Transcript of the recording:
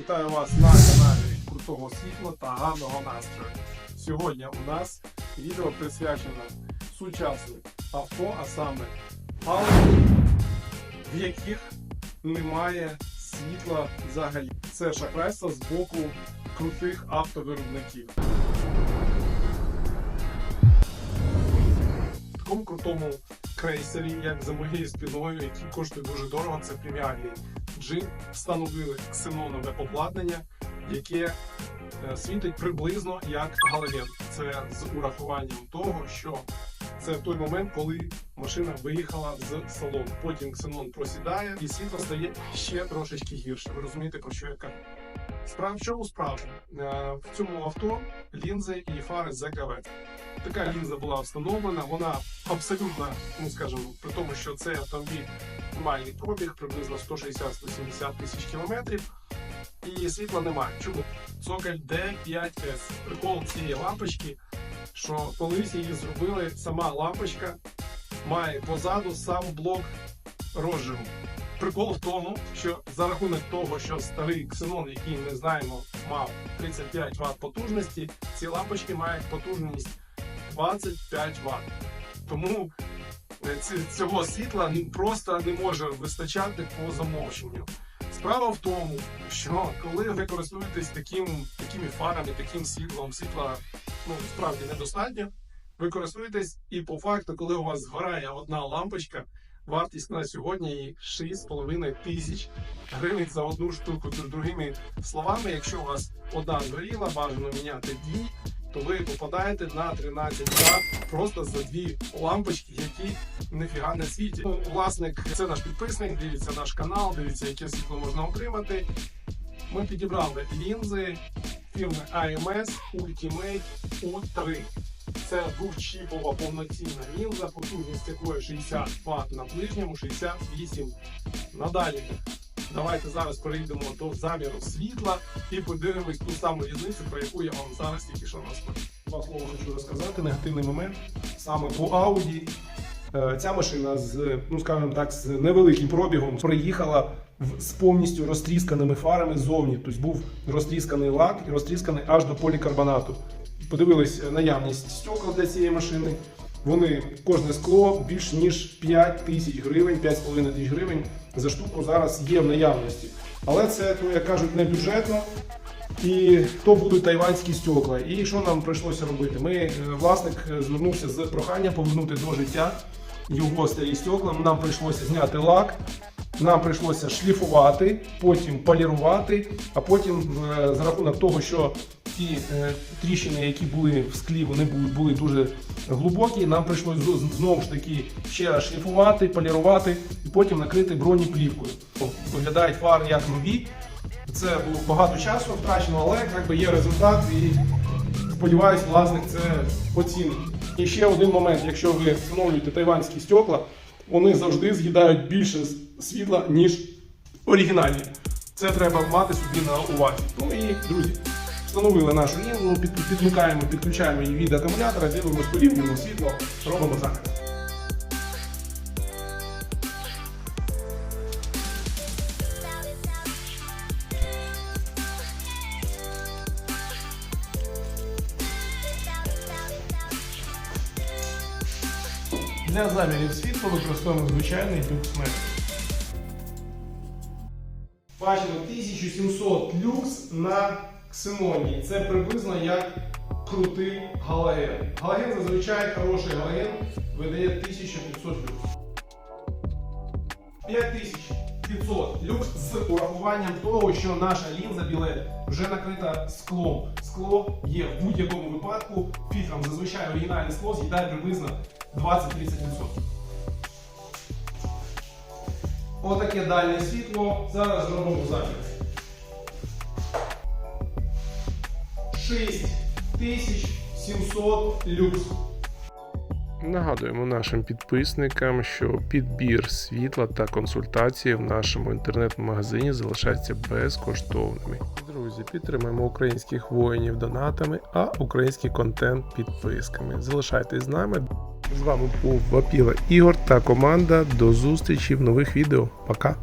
Вітаю вас на каналі Крутого світла та гарного настрою. Сьогодні у нас відео присвячено сучасним авто, а саме Audi, в яких немає світла взагалі. Це шахрайство з боку крутих автовиробників. В такому крутому крейсері, як за моєю спиною, який коштує дуже дорого, це преміальний джин, встановили ксенонове обладнання, яке е, світить приблизно як галоген. Це з урахуванням того, що це той момент, коли машина виїхала з салону. Потім ксенон просідає і світло стає ще трошечки гірше. Ви розумієте, про що я кажу? Справа в чому справа? Е, В цьому авто лінзи і фари ЗКВ. Така лінза була встановлена, вона абсолютно, ну скажімо, при тому, що цей автомобіль нормальний пробіг, приблизно 160-170 тисяч кілометрів. І світла немає. Чому? Цоколь D5S. Прикол цієї лампочки, що колись її зробили, сама лампочка має позаду сам блок розжигу. Прикол в тому, що за рахунок того, що старий ксенон, який ми знаємо, мав 35 Вт потужності, ці лампочки мають потужність 25 Вт. Тому е, цього світла ну, просто не може вистачати по замовченню. Справа в тому, що коли ви користуєтесь таким, такими фарами, таким світлом, світла ну, справді недостатньо, ви користуєтесь і по факту, коли у вас згорає одна лампочка, вартість на сьогодні 6,5 тисяч гривень за одну штуку. Другими словами, якщо у вас одна згоріла, бажано міняти дві, то ви попадаєте на 13 Вт просто за дві лампочки, які ніфіга не світять. Ну, власник, це наш підписник, дивиться наш канал, дивиться, яке світло можна отримати. Ми підібрали лінзи фірми AMS Ultimate U3. Це двохчіпова повноцінна лінза, потужність якої 60 Вт на ближньому, 68 на дальньому. Давайте зараз перейдемо до заміру світла і подивимось ту саму різницю, про яку я вам зараз тільки що розповів. Два слова хочу розказати. Негативний момент саме по Audi. Е, Ця машина з, ну скажімо так, з невеликим пробігом приїхала в, з повністю розтрісканими фарами ззовні. Тобто був розтрісканий лак і розтрісканий аж до полікарбонату. Подивились наявність стекол для цієї машини. Вони кожне скло більш ніж 5 тисяч гривень, 5,5 тисяч гривень за штуку зараз є в наявності. Але це, як кажуть, не бюджетно. І то будуть тайванські стекла. І що нам прийшлося робити? Ми, е, власник е, звернувся з проханням повернути до життя його старі стекла. Нам прийшлося зняти лак, нам прийшлося шліфувати, потім полірувати, а потім е, за рахунок того, що ті е, тріщини, які були в склі, вони були, були дуже глибокі. Нам прийшлося знову ж таки ще шліфувати, полірувати і потім накрити бронеплівкою. Виглядають фари як нові. Це було багато часу втрачено, але якби є результат і сподіваюсь, власник це оцінить. І ще один момент: якщо ви встановлюєте тайванські стекла, вони завжди з'їдають більше світла, ніж оригінальні. Це треба мати собі на увазі. Ну і друзі, встановили нашу лінзу, під, підмикаємо, підключаємо її від акумулятора, дивимося порівнюємо світло, робимо захист. Для замірів світла використовуємо звичайний люксметр. Бачимо 1700 люкс на ксеноні. Це приблизно як крутий галоген. Галоген зазвичай хороший галоген видає 1500 люкс. 5500 люкс з урахуванням того, що наша лінза біле вже накрита склом. Скло є в будь-якому випадку фільтром. Зазвичай оригінальне скло з'їдає приблизно 20-30%. Отаке дальнє світло. Зараз зробимо замір. 6700 люкс. Нагадуємо нашим підписникам, що підбір світла та консультації в нашому інтернет-магазині залишаються безкоштовними. Друзі, підтримаємо українських воїнів донатами, а український контент підписками. Залишайтесь з нами. З вами був Вапіла Ігор та команда. До зустрічі в нових відео. Пока!